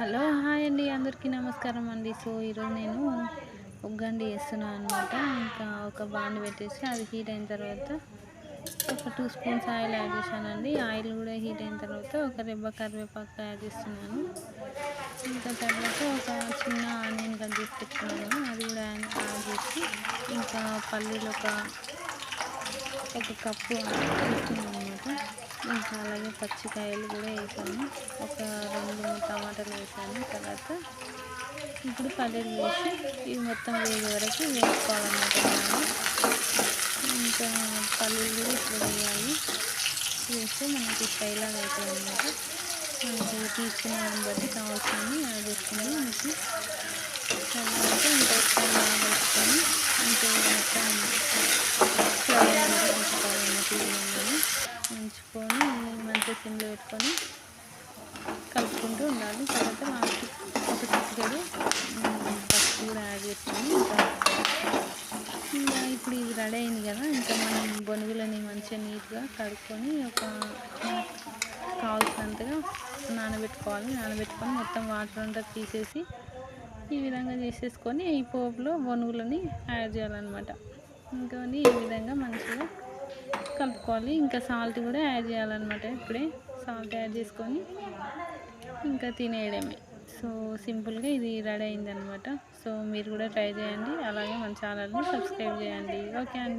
Hello hi అండి. అందరికీ నమస్కారం అండి. సో ఈరోజు నేను ఉగ్గండి వేస్తున్నాను అనమాట ఇంకా ఒక బాండ్ పెట్టేసి అది హీట్ అయిన తర్వాత ఒక టూ స్పూన్స్ ఆయిల్ యాడ్ చేశానండి. ఆయిల్ కూడా హీట్ అయిన తర్వాత ఒక రెబ్బ కరివేపాకు యాడ్ చేస్తున్నాను. ఇంకా తర్వాత ఒక చిన్న ఆనియన్ కట్ చేసి పెట్టుకున్నాను. అది కూడా యాడ్ చేసి ఇంకా పల్లీలు ఒక ఒక కప్పు తీసుకున్నాను. ఇంకా అలాగే పచ్చికాయలు కూడా వేసాను. ఒక రెండు మూడు టమాటాలు వేసాను. తర్వాత ఇప్పుడు పల్లీలు వేసి ఇవి మొత్తం వేగే వరకు వేసుకోవాలన్నమాట ఇంకా పల్లీలు కూడా ఇప్పుడు వేయాలి. వేస్తే మనకి ఫ్రైలాగా అవుతుంది అనమాట మనకి తీసుకున్న దాన్ని బట్టి కావాల్సింది యాడ్ చేసుకుని మనకి తర్వాత ఇంకా ఫ్రై లాగా వేసుకొని ఇంకా మొత్తం ఫ్రై అనేది ఉంచుకోవాలన్నమాట ఉంచుకొని మంచిగా సిమ్లో పెట్టుకొని కలుపుకుంటూ ఉండాలి. తర్వాత లాస్ట్ ఒక చిక్కడు పసుపు కూడా యాడ్ చేసుకొని ఇంకా ఇంకా ఇప్పుడు ఇది రెడీ అయింది కదా. ఇంకా మనం బొనుగులని మంచిగా నీట్గా కడుక్కొని ఒక కావాల్సినంతగా నానబెట్టుకోవాలి. నానబెట్టుకొని మొత్తం వాటర్ అంతా తీసేసి ఈ విధంగా చేసేసుకొని ఈ పోపులో బొనుగులని యాడ్ చేయాలన్నమాట. ఇంకా ఈ విధంగా మంచిగా కలుపుకోవాలి. ఇంకా సాల్ట్ కూడా యాడ్ చేయాలన్నమాట ఇప్పుడే. సాల్ట్ యాడ్ చేసుకొని ఇంకా తినేయడమే. సో సింపుల్గా ఇది రెడీ అయిందనమాట సో మీరు కూడా ట్రై చేయండి. అలాగే మన ఛానల్ని సబ్స్క్రైబ్ చేయండి. ఓకే అండి.